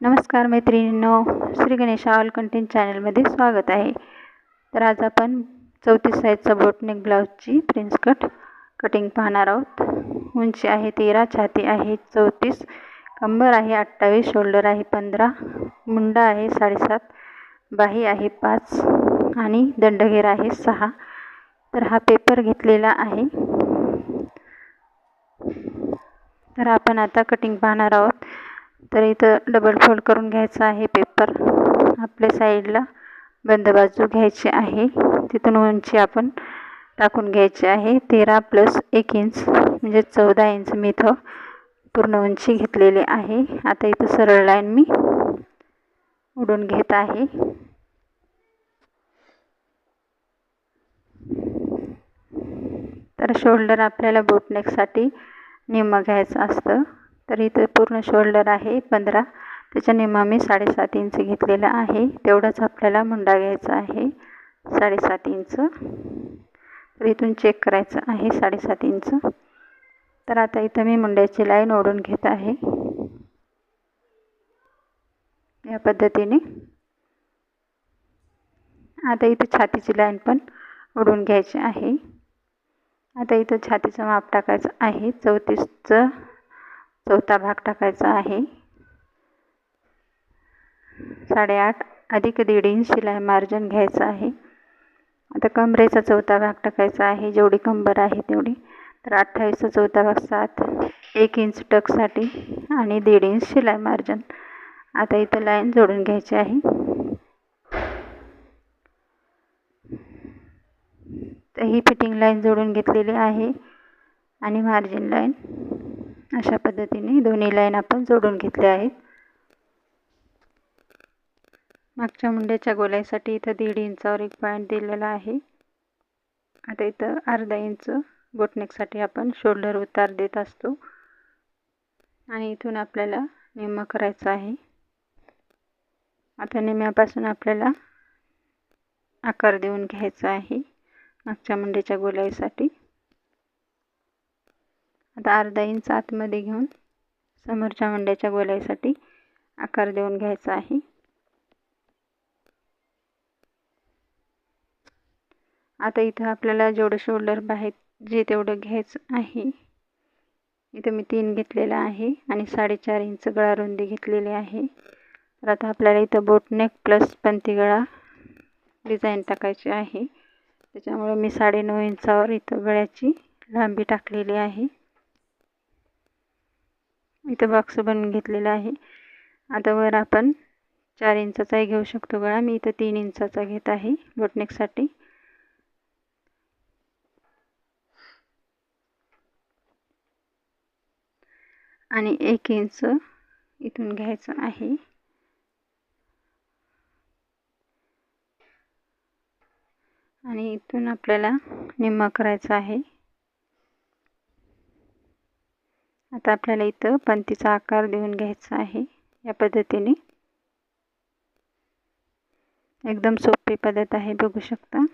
नमस्कार मैत्रिणींनो Shri Ganesha all content चॅनलमध्ये स्वागत आहे. तर आज आपण चौतीस साईजचा बोटनेक ब्लाऊजची प्रिन्स कट कटिंग पाहणार आहोत. उंची आहे तेरा छाती आहे चौतीस कंबर आहे अठ्ठावीस शोल्डर आहे पंधरा मुंडा आहे साडेसात बाही आहे पाच आणि दंडघेर आहे सहा. तर हा पेपर घेतलेला आहे. तर आपण आता कटिंग पाहणार आहोत. तर इथं डबल फोल्ड करून घ्यायचा आहे पेपर आपल्या साईडला बंद बाजू घ्यायची आहे. तिथून उंची आपण टाकून घ्यायची आहे. तेरा प्लस एक इंच म्हणजे चौदा इंच मी इथं पूर्ण उंची घेतलेली आहे. आता इथं सरळ लाईन मी उडून घेत आहे. तर शोल्डर आपल्याला बोटनेकसाठी निम्म घ्यायचं असतं. तर इथं पूर्ण शोल्डर आहे पंधरा. त्याच्या निम्मा मी साडेसात इंच घेतलेला आहे. तेवढाच आपल्याला मुंडा घ्यायचा आहे. साडेसात इंच तर इथून चेक करायचं आहे साडेसात इंच तर आता इथं मी मुंड्याची लाईन ओढून घेत आहे. या पद्धतीने. आता इथं छातीची लाईन पण ओढून घ्यायची आहे. आता इथं छातीचं माप टाकायचं आहे. चौतीसचं चौथा भाग टाकायचा आहे. साडेआठ अधिक दीड इंच शिलाई मार्जिन घ्यायचं आहे. आता कमरेचा चौथा भाग टाकायचा आहे. जेवढी कंबर आहे तेवढी. तर अठ्ठावीसचा चौथा भाग सात एक इंच टकसाठी आणि दीड इंच शिलाई मार्जिन आता इथं लाईन जोडून घ्यायची आहे. तर ही फिटिंग लाईन जोडून घेतलेली आहे आणि मार्जिन लाईन अशा पद्धतीने दोन्ही लाईन आपण जोडून घेतल्या आहेत. मागच्या मुंड्याच्या गोल्यासाठी इथं दीड इंचावर एक पॉईंट दिलेला आहे. आता इथं अर्धा इंच बोटनेकसाठी आपण शोल्डर उतार देत असतो. आणि इथून आपल्याला निम्म करायचं आहे. आता निम्म्यापासून आपल्याला आकार देऊन घ्यायचा आहे. मागच्या मुंड्याच्या गोलाईसाठी. आता अर्धा इंच आतमध्ये घेऊन समोरच्या मंड्याच्या गोलाईसाठी आकार देऊन घ्यायचा आहे. आता इथं आपल्याला जेवढं शोल्डर बाहेर जे तेवढं घ्यायचं आहे इथं मी तीन घेतलेलं आहे आणि साडेचार इंच गळा रुंदी घेतलेली आहे. तर आता आपल्याला इथं बोटनेक प्लस पंती गळा डिझाईन टाकायची आहे. त्याच्यामुळे मी साडेनऊ इंचावर इथं गळ्याची लांबी टाकलेली आहे. इथं बॉक्स बनवून घेतलेला आहे. आता वर आपण चार इंचाचाही घेऊ शकतो गळा मी इथं तीन इंचाचा घेत आहे बोटनेकसाठी आणि एक इंच इथून घ्यायचं आहे. आणि इथून आपल्याला निम्मा करायचा आहे. आता आपल्याला इथं पंतीचा आकार देऊन घ्यायचा आहे. या पद्धतीने. एकदम सोपी पद्धत आहे बघू शकता.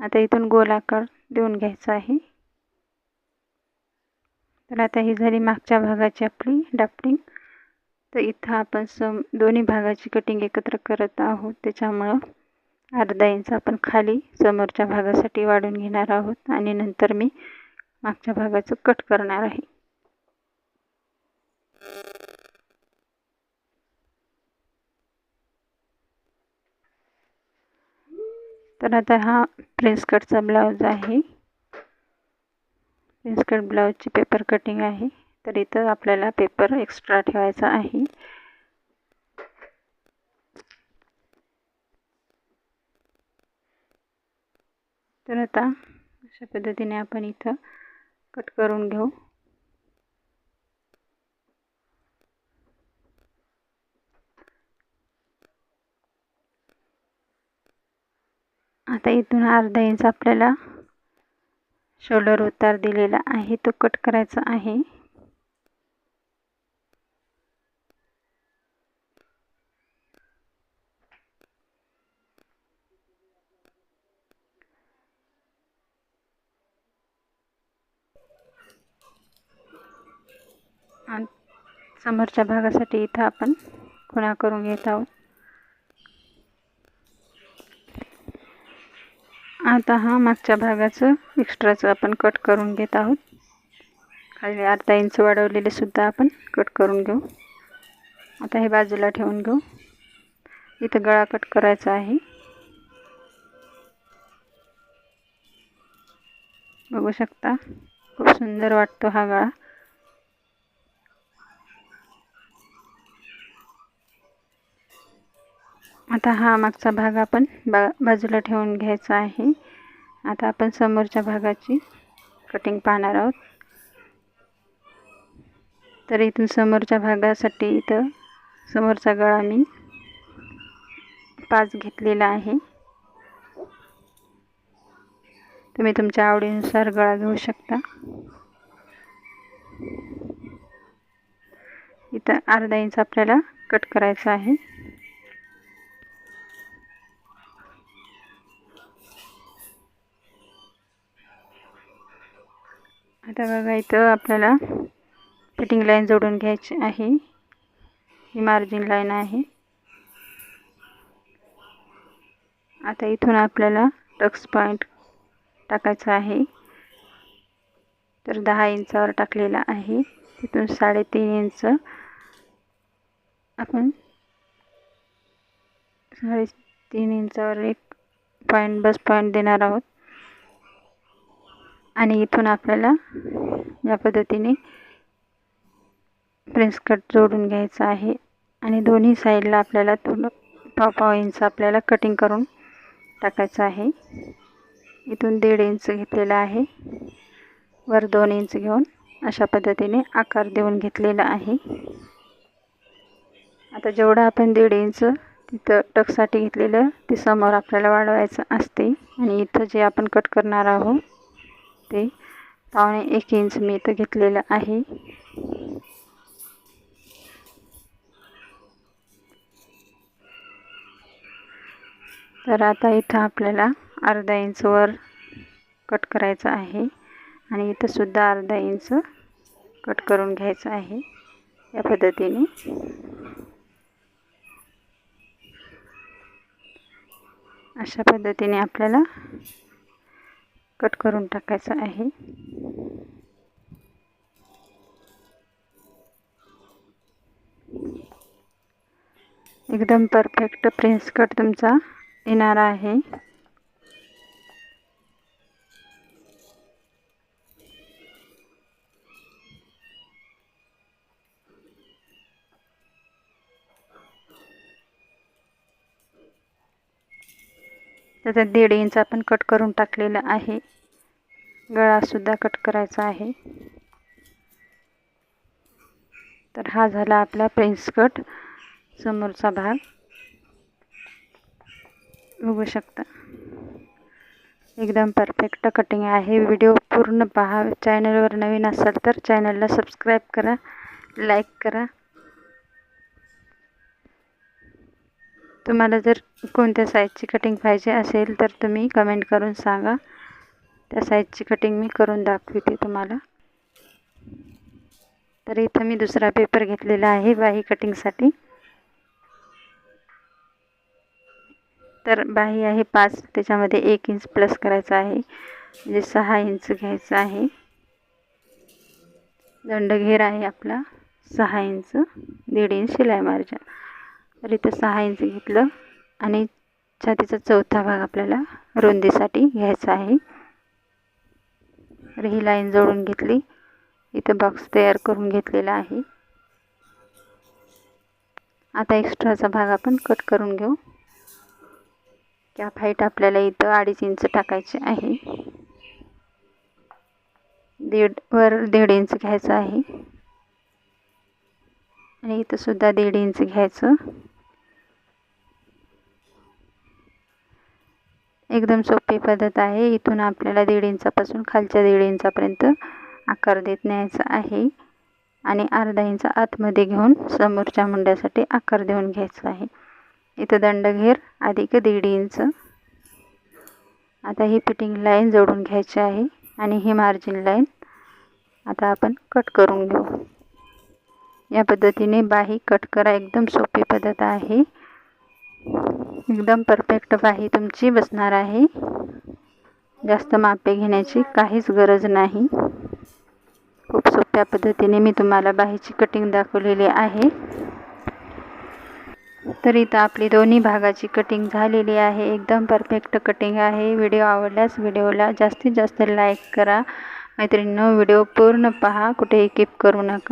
आता इथून गोल आकार देऊन घ्यायचा आहे. तर आता ही झाली मागच्या भागाची आपली डापटिंग तर इथं आपण सम दोन्ही भागाची कटिंग एकत्र करत आहोत. त्याच्यामुळं अर्धा इंच आपण खाली समोरच्या भागासाठी वाढून घेणार आहोत. आणि नंतर मी मागच्या भागाचं कट करणार आहे. तर आता हा प्रिन्स कटचा ब्लाऊज आहे. प्रिन्स कट ब्लाऊजची पेपर कटिंग आहे. तर इथं आपल्याला पेपर एक्स्ट्रा ठेवायचा आहे. तर आता अशा पद्धतीने आपण इथं कट करून घेऊ. आता इथून अर्धा इंच आपल्याला शोल्डर उतार दिलेला आहे. तो कट करायचा आहे. समोरच्या भागासाठी इथं आपण खुणा करून घेत आहोत. आता हा मागच्या भागाचं एक्स्ट्राचं आपण कट करून घेत आहोत. खाली अर्धा इंच वाढवलेले सुद्धा आपण कट करून घेऊ. आता हे बाजूला ठेवून घेऊ. इथं गळा कट करायचा आहे. बघू शकता खूप सुंदर वाटतो हा गळा. आता हा मागचा भाग आपण बा बाजूला ठेवून घ्यायचा आहे. आता आपण समोरच्या भागाची कटिंग पाहणार आहोत. तर इथून समोरच्या भागासाठी इथं समोरचा गळा मी पाच घेतलेला आहे. तुम्ही तुमच्या आवडीनुसार गळा घेऊ शकता. इथं अर्धा इंच आपल्याला कट करायचा आहे. आता बघा इथं आपल्याला फिटिंग लाईन जोडून घ्यायची आहे. ही मार्जिन लाईन आहे. आता इथून आपल्याला टक्स पॉईंट टाकायचा आहे. तर दहा इंचावर टाकलेला आहे. तिथून साडेतीन इंच आपण साडेतीन इंचावर एक पॉईंट बस पॉईंट देणार आहोत. आणि इथून आपल्याला या पद्धतीने प्रिन्स कट जोडून घ्यायचा आहे. आणि दोन्ही साईडला आपल्याला थोडं टॉप इंच आपल्याला कटिंग करून टाकायचं आहे. इथून दीड इंच घेतलेला आहे. वर दोन इंच घेऊन अशा पद्धतीने आकार देऊन घेतलेला आहे. आता जेवढं आपण दीड इंच तिथं टकसाठी घेतलेलं ते समोर आपल्याला वाढवायचं असते. आणि इथं जे आपण कट करणार आहोत ते पावणे एक इंच मी इथं घेतलेलं आहे. तर आता इथं आपल्याला अर्धा इंचवर कट करायचं आहे आणि इथंसुद्धा अर्धा इंच कट करून घ्यायचं आहे या पद्धतीने. अशा पद्धतीने आपल्याला कट करून टाकायचं आहे. एकदम परफेक्ट प्रिन्स कट तुमचा येणार आहे. त्याचा दीड इंच आपण कट करून टाकलेला आहे. गळासुद्धा कट करायचा आहे. तर हा झाला आपला प्रिन्स कट समोरचा भाग. बघू शकता. एकदम परफेक्ट कटिंग आहे. व्हिडिओ पूर्ण पहा. चॅनलवर नवीन असाल तर चॅनलला सबस्क्राईब करा लाईक करा. तुम्हाला जर कोणत्या साईजची कटिंग पाहिजे असेल तर तुम्ही कमेंट करून सांगा. त्या साईजची कटिंग मी करून दाखवते तुम्हाला. तर इथं मी दुसरा पेपर घेतलेला आहे बाही कटिंगसाठी तर बाही आहे पाच त्याच्यामध्ये एक इंच प्लस करायचा आहे. म्हणजे सहा इंच घ्यायचं आहे. दंडघेर आहे आपला सहा इंच दीड इंच शिलाई मार्जिन तर इथं सहा इंच घेतलं. आणि छातीचा चौथा भाग आपल्याला रुंदीसाठी घ्यायचा आहे. तर ही लाईन जोडून घेतली. इथं बॉक्स तयार करून घेतलेला आहे. आता एक्स्ट्राचा भाग आपण कट करून घेऊ. कॅप हाईट आपल्याला इथं अडीच इंच टाकायचे आहे. दीड वर दीड इंच घ्यायचं आहे. आणि इथंसुद्धा दीड इंच घ्यायचं. एकदम सोपी पद्धत आहे. इथून आपल्याला दीड इंचापासून खालच्या दीड इंचापर्यंत आकार देत न्यायचा आहे. आणि अर्धा इंच आतमध्ये घेऊन समोरच्या मुंड्यासाठी आकार देऊन घ्यायचा आहे. इथं दंडघेर अधिक दीड इंच. आता ही फिटिंग लाईन जोडून घ्यायची आहे आणि ही मार्जिन लाईन आता आपण कट करून घेऊ. या पद्धतीने बाही कट करा. एकदम सोपी पद्धत आहे. एकदम परफेक्ट बाही तुमची बसणार आहे. जास्त मापे घेण्याची काहीच गरज नाही. खूप सोप्या पद्धतीने मी तुम्हाला बाहीची कटिंग दाखवलेली आहे. तर इथं आपली दोन्ही भागाची कटिंग झालेली आहे. एकदम परफेक्ट कटिंग आहे. व्हिडिओ आवडल्यास व्हिडिओला जास्तीत जास्त लाईक करा. मैत्रिणींनो व्हिडिओ पूर्ण पहा. कुठेही किप करू नका.